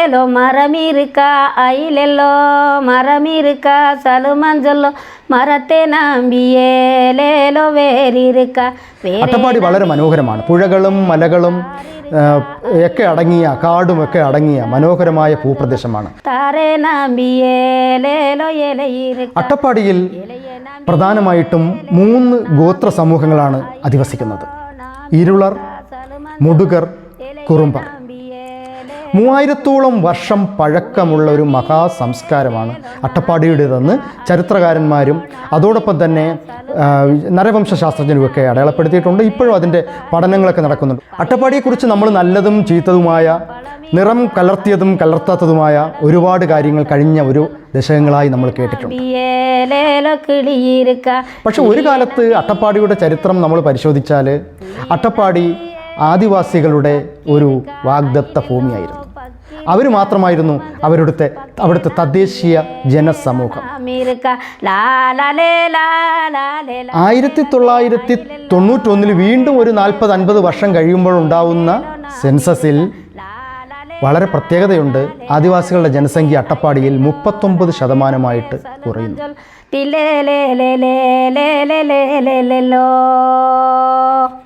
ஏலேலோ மரம் இருக்கா ஐலெல்லோ மரம் இருக்கா சலுமஞ்சொல்லோ மரத்தை நம்பி ஏலேலோ வேறு இருக்கா வேற അട്ടപ്പാടി വളരെ മനോഹരമാണ് പുഴകളും മലകളും ആ, ഒക്കെ അടങ്ങിയ കാടും ഒക്കെ അടങ്ങിയ മനോഹരമായ ഭൂപ്രദേശമാണ് தாரே நம்பி ஏலேலோ இலை இருக்கா അട്ടപ്പാടിയിൽ പ്രധാനമായിട്ടും മൂന്ന് ഗോത്ര സമൂഹങ്ങളാണ് അധിവസിക്കുന്നത് ഇരുളർ മുടുകർ കുറുമ്പർ മൂവായിരത്തോളം വർഷം പഴക്കമുള്ള ഒരു മഹാസംസ്കാരമാണ് അട്ടപ്പാടിയുടേതെന്ന് ചരിത്രകാരന്മാരും അതോടൊപ്പം തന്നെ നരവംശ ശാസ്ത്രജ്ഞരുമൊക്കെ അടയാളപ്പെടുത്തിയിട്ടുണ്ട്. ഇപ്പോഴും അതിന്റെ പഠനങ്ങളൊക്കെ നടക്കുന്നുണ്ട്. അട്ടപ്പാടിയെക്കുറിച്ച് നമ്മൾ നല്ലതും ചീത്തതുമായ നിറം കലർത്തിയതും കലർത്താത്തതുമായ ഒരുപാട് കാര്യങ്ങൾ കഴിഞ്ഞ ഒരു ദശകങ്ങളായി നമ്മൾ കേട്ടിട്ടുണ്ട്. പക്ഷെ ഒരു കാലത്ത് അട്ടപ്പാടിയുടെ ചരിത്രം നമ്മൾ പരിശോധിച്ചാൽ അട്ടപ്പാടി ആദിവാസികളുടെ ഒരു വാഗ്ദത്ത ഭൂമിയായിരുന്നു. അവർ മാത്രമായിരുന്നു അവരുടെ അവിടുത്തെ തദ്ദേശീയ ജനസമൂഹം. ആയിരത്തി തൊള്ളായിരത്തി തൊണ്ണൂറ്റൊന്നിൽ വീണ്ടും ഒരു നാൽപ്പത് അൻപത് വർഷം കഴിയുമ്പോൾ ഉണ്ടാവുന്ന സെൻസസിൽ വളരെ പ്രത്യേകതയുണ്ട്. ആദിവാസികളുടെ ജനസംഖ്യ അട്ടപ്പാടിയിൽ മുപ്പത്തൊമ്പത് ശതമാനമായിട്ട് കുറയുന്നു ോ.